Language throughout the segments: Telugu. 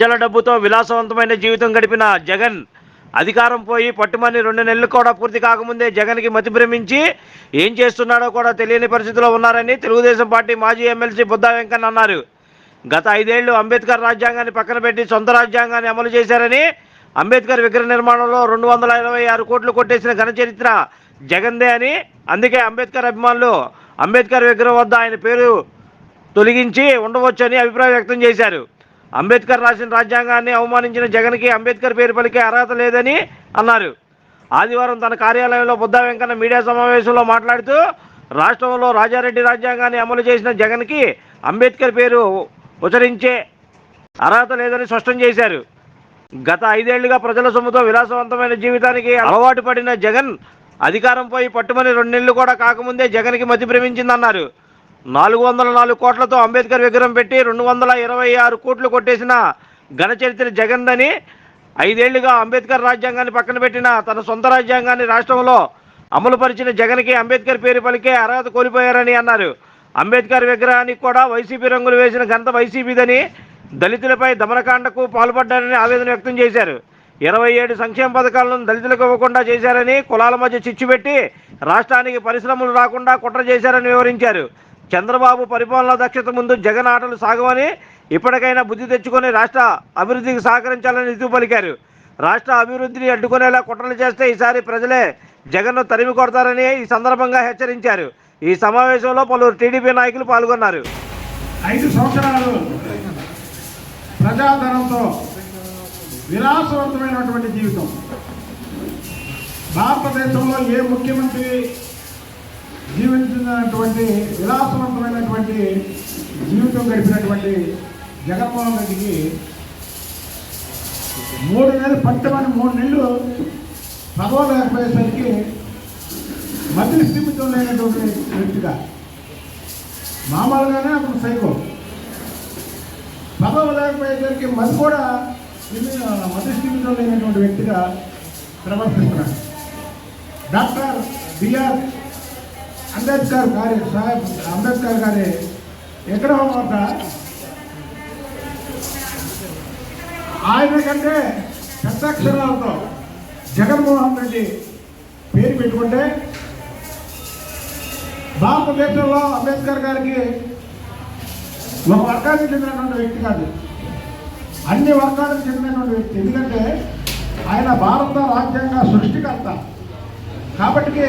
ప్రజల డబ్బుతో విలాసవంతమైన జీవితం గడిపిన జగన్ అధికారం పోయి పట్టుమని రెండు నెలలు కూడా పూర్తి కాకముందే జగన్కి మతి భ్రమించి ఏం చేస్తున్నాడో కూడా తెలియని పరిస్థితిలో ఉన్నారని తెలుగుదేశం పార్టీ మాజీ ఎమ్మెల్సీ బుద్ధా వెంకన్న అన్నారు. గత ఐదేళ్ళు అంబేద్కర్ రాజ్యాంగాన్ని పక్కన పెట్టి సొంత రాజ్యాంగాన్ని అమలు చేశారని అంబేద్కర్ విగ్రహ నిర్మాణంలో రెండు వందల ఇరవై ఆరు కోట్లు కొట్టేసిన ఘన చరిత్ర జగన్దే అని అందుకే అంబేద్కర్ అభిమానులు అంబేద్కర్ విగ్రహం వద్ద ఆయన పేరు తొలగించి ఉండవచ్చని అభిప్రాయం వ్యక్తం చేశారు. అంబేద్కర్ రాసిన రాజ్యాంగాన్ని అవమానించిన జగన్కి అంబేద్కర్ పేరు పలికే అర్హత లేదని అన్నారు. ఆదివారం తన కార్యాలయంలో బుద్ధా వెంకన్న మీడియా సమావేశంలో మాట్లాడుతూ రాష్ట్రంలో రాజారెడ్డి రాజ్యాంగాన్ని అమలు చేసిన జగన్కి అంబేద్కర్ పేరు ఉచ్చరించే అర్హత లేదని స్పష్టం చేశారు. గత ఐదేళ్ళుగా ప్రజల సొమ్ముతో విలాసవంతమైన జీవితానికి అలవాటు పడిన జగన్ అధికారం పోయి పట్టుమని రెండు నెలలు కూడా కాకముందే జగన్కి మతి భ్రమించిందన్నారు. నాలుగు వందల నాలుగు కోట్లతో అంబేద్కర్ విగ్రహం పెట్టి రెండు వందల ఇరవై ఆరు కోట్లు కొట్టేసిన ఘన చరిత్ర జగన్దని ఐదేళ్ళుగా అంబేద్కర్ రాజ్యాంగాన్ని పక్కన పెట్టిన తన సొంత రాజ్యాంగాన్ని రాష్ట్రంలో అమలుపరిచిన జగన్కి అంబేద్కర్ పేరు పలికే అర్హత కోల్పోయారని అన్నారు. అంబేద్కర్ విగ్రహానికి కూడా వైసీపీ రంగులు వేసిన ఘనత వైసీపీదని దళితులపై దమనకాండకు పాల్పడ్డారని ఆవేదన వ్యక్తం చేశారు. ఇరవై ఏడు సంక్షేమ పథకాలను దళితులకు ఇవ్వకుండా చేశారని కులాల మధ్య చిచ్చు పెట్టి రాష్ట్రానికి పరిశ్రమలు రాకుండా కుట్ర చేశారని వివరించారు. చంద్రబాబు పరిపాలనా దక్షత ముందు జగన్ ఆటలు సాగవని ఇప్పటికైనా బుద్ధి తెచ్చుకొని రాష్ట్ర అభివృద్ధికి సహకరించాలని హితవు పలికారు. రాష్ట్ర అభివృద్ధిని అడ్డుకునేలా కుట్రలు చేస్తే ఈసారి ప్రజలే జగన్ను తరిమి కొడతారని ఈ సందర్భంగా హెచ్చరించారు. ఈ సమావేశంలో పలువురు టీడీపీ నాయకులు పాల్గొన్నారు. ఐదు సంవత్సరాలు ప్రజాధనంతో విలాసవంతమైనటువంటి జీవితం. భారతదేశంలో ఏ ముఖ్యమంత్రి జీవించినటువంటి విలాసవంతమైనటువంటి జీవితం గడిపినటువంటి జగన్మోహన్ రెడ్డికి మూడు నెలలు పట్టమని మూడు నెలలు పదవ లేకపోయేసరికి మధ్య స్థిమితం లేనటువంటి వ్యక్తిగా. మామూలుగానే అతను సైకో. పదవి లేకపోయేసరికి మరి కూడా స్థిమితం లేనటువంటి వ్యక్తిగా ప్రవర్తిస్తున్నాడు. డాక్టర్ బిఆర్ అంబేద్కర్ గారి సాహెబ్ అంబేద్కర్ గారి విగ్రహం వద్ద ఆయన కంటే పెద్దక్షరాలతో జగన్మోహన్ రెడ్డి పేరు పెట్టుకుంటే భారతదేశంలో అంబేద్కర్ గారికి ఒక వర్గానికి చెందినటువంటి వ్యక్తి కాదు. అన్ని వర్గాలకు చెందినటువంటి వ్యక్తి. ఎందుకంటే ఆయన భారత రాజ్యాంగ సృష్టికర్త. కాబట్టి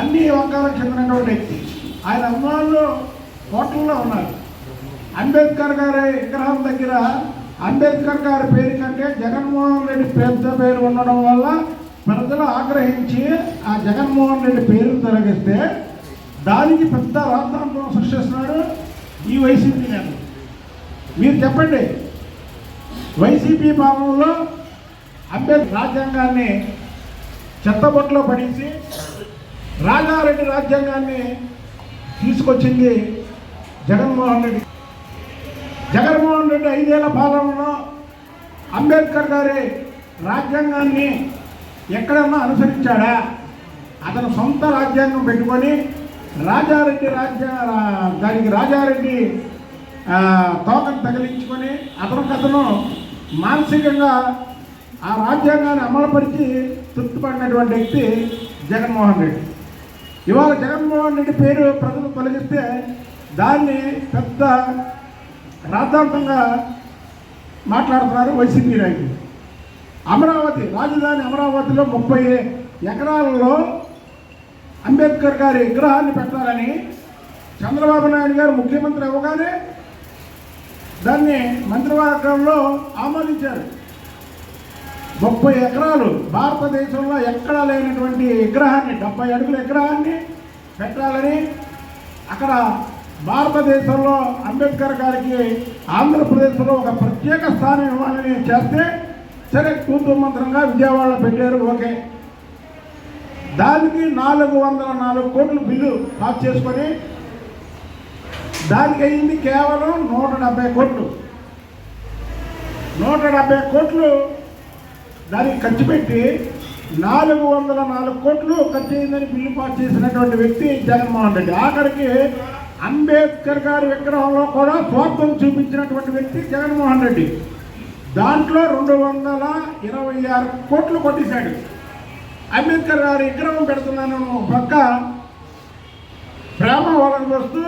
అన్ని వర్గాలకు చెందినటువంటి వ్యక్తి. ఆయన అభిమానులు హోటల్లో ఉన్నారు. అంబేద్కర్ గారి విగ్రహం దగ్గర అంబేద్కర్ గారి పేరు కంటే జగన్మోహన్ రెడ్డి పెద్ద పేరు ఉండడం వల్ల ప్రజలు ఆగ్రహించి ఆ జగన్మోహన్ రెడ్డి పేరు తొలగిస్తే దానికి పెద్ద రాద్ధాంతం సృష్టిస్తున్నాడు ఈ వైసీపీ నేను మీరు చెప్పండి వైసీపీ పాలనలో అంబేద్కర్ రాజ్యాంగాన్ని చెత్తబొట్లో పడించి రాజారెడ్డి రాజ్యాంగాన్ని తీసుకొచ్చింది జగన్మోహన్ రెడ్డి. జగన్మోహన్ రెడ్డి ఐదేళ్ళ పాలనలో అంబేద్కర్ గారి రాజ్యాంగాన్ని ఎక్కడన్నా అనుసరించాడా? అతను సొంత రాజ్యాంగం పెట్టుకొని రాజారెడ్డి రాజ్య దానికి రాజారెడ్డి తోకను తగిలించుకొని అతనికి అతను మానసికంగా ఆ రాజ్యాంగాన్ని అమలుపరిచి తృప్తిపడినటువంటి వ్యక్తి జగన్మోహన్ రెడ్డి. ఇవాళ జగన్మోహన్ రెడ్డి పేరు ప్రజలు తొలగిస్తే దాన్ని పెద్ద రాద్ధాంతంగా మాట్లాడుతున్నారు వైసీపీ నాయకులు. అమరావతి రాజధాని అమరావతిలో ముప్పై ఎకరాలలో అంబేద్కర్ గారి విగ్రహాన్ని పెట్టాలని చంద్రబాబు నాయుడు గారు ముఖ్యమంత్రి అవ్వగానే దాన్ని మంత్రివర్గంలో ఆమోదించారు. ముప్పై ఎకరాలు భారతదేశంలో ఎక్కడా లేనటువంటి విగ్రహాన్ని డెబ్బై అడుగుల విగ్రహాన్ని పెట్టాలని అక్కడ భారతదేశంలో అంబేద్కర్ గారికి ఆంధ్రప్రదేశ్లో ఒక ప్రత్యేక స్థానం ఇవ్వాలని చేస్తే సరే కూతురు మంత్రంగా విజయవాడలో పెట్టారు ఓకే. దానికి నాలుగు వందల నాలుగు కోట్ల బిల్లు పాస్ చేసుకొని దానికి అయింది కేవలం నూట డెబ్బై కోట్లు. నూట డెబ్బై కోట్లు దానికి ఖర్చు పెట్టి నాలుగు వందల నాలుగు కోట్లు ఖర్చు అయిందని బిల్లు పాస్ చేసినటువంటి వ్యక్తి జగన్మోహన్ రెడ్డి. ఆఖరికి అంబేద్కర్ గారి విగ్రహంలో కూడా స్వార్థం చూపించినటువంటి వ్యక్తి జగన్మోహన్ రెడ్డి. దాంట్లో రెండు వందల ఇరవై ఆరు కోట్లు కొట్టేశాడు. అంబేద్కర్ గారి విగ్రహం పెడుతున్నాను ఒక పక్క ప్రేమ వలన వస్తూ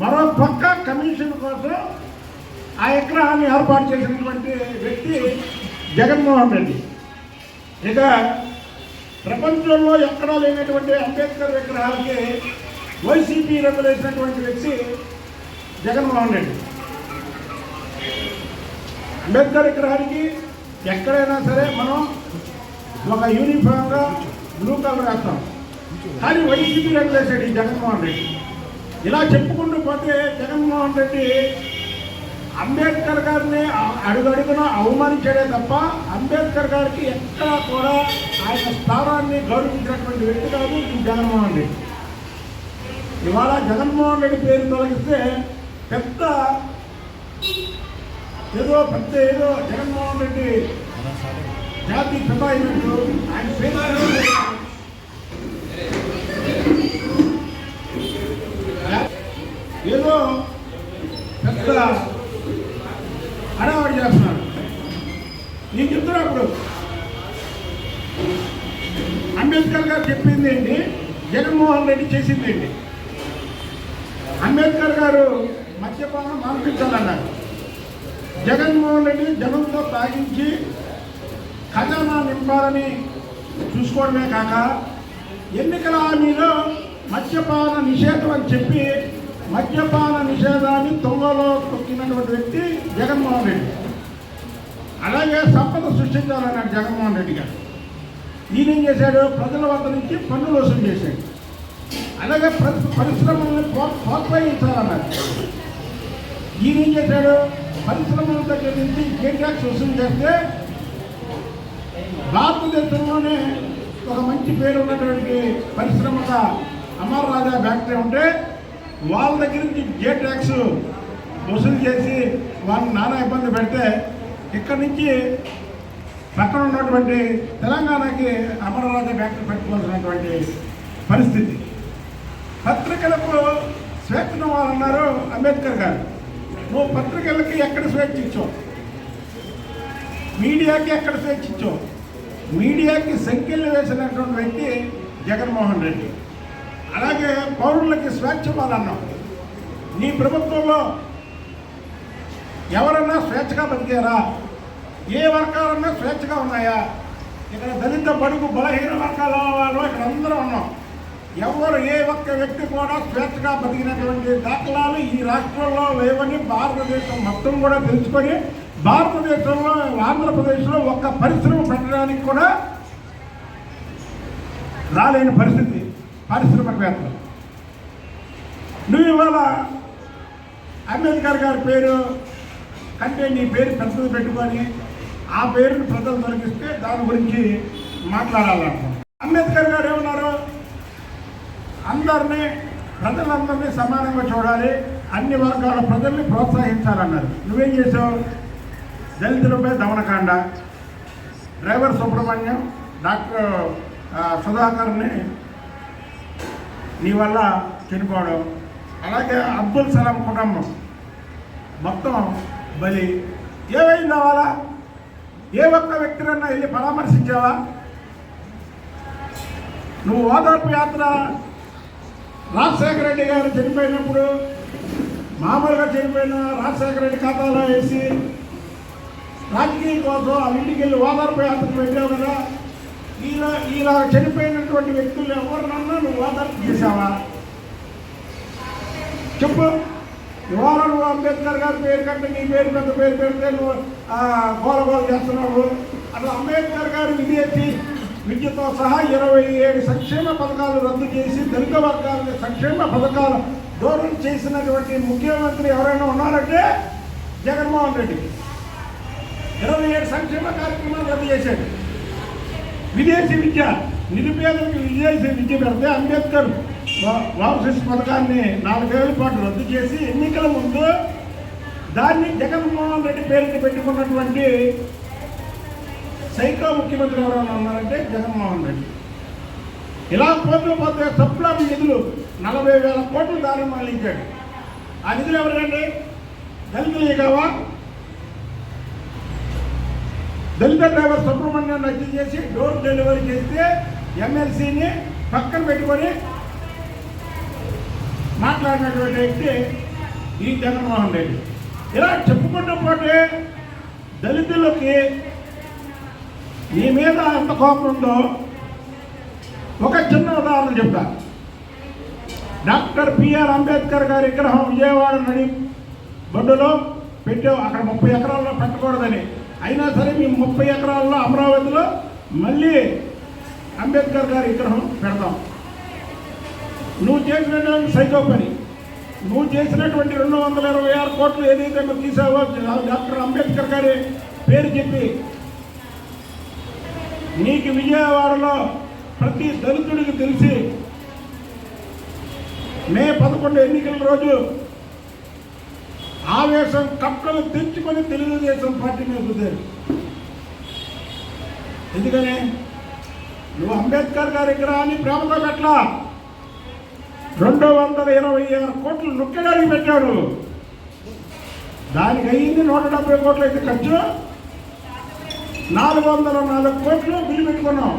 మరో పక్క కమిషన్ కోసం ఆ విగ్రహాన్ని ఏర్పాటు చేసినటువంటి వ్యక్తి జగన్మోహన్ రెడ్డి. ఇక ప్రపంచంలో ఎక్కడా లేనటువంటి అంబేద్కర్ విగ్రహాలకి వైసీపీ రంగులేసినటువంటి వ్యక్తి జగన్మోహన్ రెడ్డి. అంబేద్కర్ విగ్రహానికి ఎక్కడైనా సరే మనం ఒక యూనిఫామ్గా బ్లూ కలర్ వేస్తాం. కానీ వైసీపీ రంగులేసాడు ఈ జగన్మోహన్ రెడ్డి. ఇలా చెప్పుకుంటూ పోతే జగన్మోహన్ రెడ్డి అంబేద్కర్ గారిని అడుగడుగున అవమానించాడే తప్ప అంబేద్కర్ గారికి ఎక్కడా కూడా ఆయన స్థానాన్ని గౌరవించినటువంటి వ్యక్తి కాదు ఈ జగన్మోహన్ రెడ్డి. ఇవాళ జగన్మోహన్ రెడ్డి పేరు తొలగిస్తే పెద్ద ఏదో పెద్ద ఏదో జగన్మోహన్ రెడ్డి జాతి పిత అయినట్టు ఆయన పేరు ఏదో పెద్ద హడావడి చేస్తున్నారు నేను చెప్తున్నప్పుడు అంబేద్కర్ గారు చెప్పింది ఏంటి? జగన్మోహన్ రెడ్డి చేసింది ఏంటి? అంబేద్కర్ గారు మద్యపానం మాన్పించాలన్నారు. జగన్మోహన్ రెడ్డి జనంతో తాగించి ఖజానా నింపాలని చూసుకోవడమే కాక ఎన్నికల హామీలో మద్యపాన నిషేధం అని చెప్పి మద్యపాన నిషేధాన్ని తొంగలో తొక్కినటువంటి వ్యక్తి జగన్మోహన్ రెడ్డి. అలాగే సంపద సృష్టించాలన్నాడు జగన్మోహన్ రెడ్డి గారు. ఈయన ఏం చేశాడు? ప్రజల వద్ద నుంచి పన్నులు వసూలు చేశాడు. అలాగే పరి- పరిశ్రమల్ని ప్రోత్సహించాలన్నారు ఈయన ఏం చేశాడు? పరిశ్రమల దగ్గర నుంచి గేట్ ట్యాక్స్ వసూలు చేస్తే భారతదేశంలోనే ఒక మంచి పేరు ఉన్నటువంటి పరిశ్రమగా అమర్ రాజా ఫ్యాక్టరీ ఉంటే వాళ్ళ దగ్గర నుంచి జే ట్యాక్స్ వసూలు చేసి వాళ్ళని నానా ఇబ్బంది పెడితే ఇక్కడి నుంచి పక్కన ఉన్నటువంటి తెలంగాణకి అమరరాజా ఫ్యాక్టరీ పెట్టుకోవాల్సినటువంటి పరిస్థితి. పత్రికలకు స్వేచ్ఛను వాళ్ళన్నారు అంబేద్కర్ గారు. నువ్వు పత్రికలకి ఎక్కడ స్వేచ్ఛ ఇచ్చావు? మీడియాకి ఎక్కడ స్వేచ్ఛ ఇచ్చావు? మీడియాకి సంఖ్యలు వేసినటువంటి వ్యక్తి జగన్మోహన్ రెడ్డి. అలాగే పౌరులకి స్వేచ్ఛ ఇవ్వాలన్నావు నీ ప్రభుత్వంలో ఎవరన్నా స్వేచ్ఛగా బతికారా ఏ వర్గాలన్నా స్వేచ్ఛగా ఉన్నాయా? ఇక్కడ దళిత బడుగు బలహీన వర్గాల వాళ్ళు ఇక్కడ అందరూ ఉన్నాం. ఎవరు ఏ ఒక్క వ్యక్తి కూడా స్వేచ్ఛగా బతికినటువంటి దాఖలాలు ఈ రాష్ట్రంలో లేవని భారతదేశం మొత్తం కూడా తెలుసుకొని భారతదేశంలో ఆంధ్రప్రదేశ్లో ఒక్క పరిశ్రమ పెట్టడానికి కూడా రాలేని పరిస్థితి. పారిశ్రామికవేత్తలు. నువ్వు ఇవాళ అంబేద్కర్ గారి పేరు కంటే నీ పేరు పెద్దది పెట్టుకొని ఆ పేరును ప్రజలు తొలగిస్తే దాని గురించి మాట్లాడాలనుకుంటున్నాను అంబేద్కర్ గారు ఏమన్నారు? అందరినీ ప్రజలందరినీ సమానంగా చూడాలి అన్ని వర్గాల ప్రజల్ని ప్రోత్సహించాలన్నారు. నువ్వేం చేసావు దళితులపై దమనకాండ. డ్రైవర్ సుబ్రహ్మణ్యం డాక్టర్ సుధాకర్ని నీ వల్ల చనిపోవడం అలాగే అబ్దుల్ సలాం కుటుంబం. మొత్తం బలి. ఏమైందా వాళ్ళ ఏ ఒక్క వ్యక్తినన్నా వెళ్ళి పరామర్శించావా? నువ్వు ఓదార్పు యాత్ర రాజశేఖర రెడ్డి గారు చనిపోయినప్పుడు మామూలుగా చనిపోయిన రాజశేఖర రెడ్డి ఖాతాలో వేసి రాజకీయం కోసం ఆ ఇంటికి వెళ్ళి ఓదార్పు యాత్రకు వెళ్ళావు కదా? ఇలా ఇలా చనిపోయినటువంటి వ్యక్తులు ఎవరినన్నా నువ్వు ఓదార్పు చేశావా? చెప్పు. ఇవాళ నువ్వు అంబేద్కర్ గారి పేరు కంటే నీ పేరు పెద్ద పేరు పెడితే నువ్వు ఆ, గోల గోల చేస్తున్నావు. అసలు అంబేద్కర్ గారు విదేశీ విద్యతో సహా ఇరవై ఏడు సంక్షేమ పథకాలు రద్దు చేసి దళిత వర్గాలని సంక్షేమ పథకాలు దూరం చేసినటువంటి ముఖ్యమంత్రి ఎవరైనా ఉన్నారంటే జగన్మోహన్ రెడ్డి. ఇరవై ఏడు సంక్షేమ కార్యక్రమాలు రద్దు చేశాడు. విదేశీ విద్య నిరుపేదలకు విదేశీ విద్య పెడితే అంబేద్కర్ వా- పథకాన్ని నాలుగేళ్ళ పాటు రద్దు చేసి ఎన్నికల ముందు దాన్ని జగన్మోహన్ రెడ్డి పేరుకి పెట్టుకున్నటువంటి సైకో ముఖ్యమంత్రి ఎవరైనా ఉన్నారంటే జగన్మోహన్ రెడ్డి. ఇలా పోతూ పోతే సప్లాన్ నిధులు నలభై వేల కోట్లు దారి మళ్ళించాడు ఆ నిధులు ఎవరండి దళితులు కావా దళిత డ్రైవర్ సుబ్రహ్మణ్యాన్ని హత్య చేసి డోర్ డెలివరీ చేస్తే ఎమ్మెల్సీని పక్కన పెట్టుకొని మాట్లాడినటువంటి వ్యక్తి ఈ జగన్మోహన్ రెడ్డి. ఇలా చెప్పుకుంటూ పోతే దళితులకి నీ మీద ఎంత కోపం ఉందో ఒక చిన్న ఉదాహరణ చెప్తా. డాక్టర్ పిఆర్ అంబేద్కర్ గారి విగ్రహం విజయవాడ నడి బొడ్డులో పెట్టావు. అక్కడ ముప్పై ఎకరాల్లో పెట్టకూడదని. అయినా సరే మేము ముప్పై ఎకరాల్లో అమరావతిలో మళ్ళీ అంబేద్కర్ గారి విగ్రహం పెడతాం. నువ్వు చేసినటువంటి సైకో పని నువ్వు చేసినటువంటి రెండు వందల ఇరవై ఆరు కోట్లు ఏదైతే నువ్వు తీసావో డాక్టర్ అంబేద్కర్ గారి పేరు చెప్పి నీకు విజయవాడలో ప్రతి దళితుడికి తెలిసి మే పదకొండు ఎన్నికల రోజు ఆవేశం కప్పలు తెచ్చుకొని తెలుగుదేశం పార్టీ మీద కుదిరారు. ఎందుకని? నువ్వు అంబేద్కర్ గారి విగ్రహాన్ని ప్రేమతో పెట్టలా? రెండు వందల ఇరవై ఆరు కోట్లు నొక్కడానికి పెట్టాడు. దానికి అయ్యింది నూట డెబ్బై కోట్లు అయితే ఖర్చు. నాలుగు వందల నాలుగు కోట్లు బిల్లు పెట్టుకున్నావు.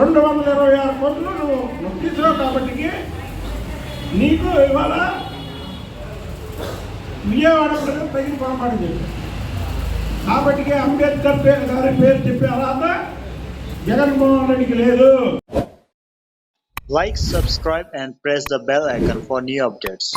రెండు వందల ఇరవై ఆరు కోట్లు నువ్వు నొక్కించావు కాబట్టి నీకు ఇవాళ విజయవాడ ప్రజలు తగిన పొరపాటు చేశారు. కాబట్టి అంబేద్కర్ పేరు గారి పేరు చెప్పే అర్హత జగన్మోహన్ రెడ్డికి లేదు. Like subscribe and press the bell icon for new updates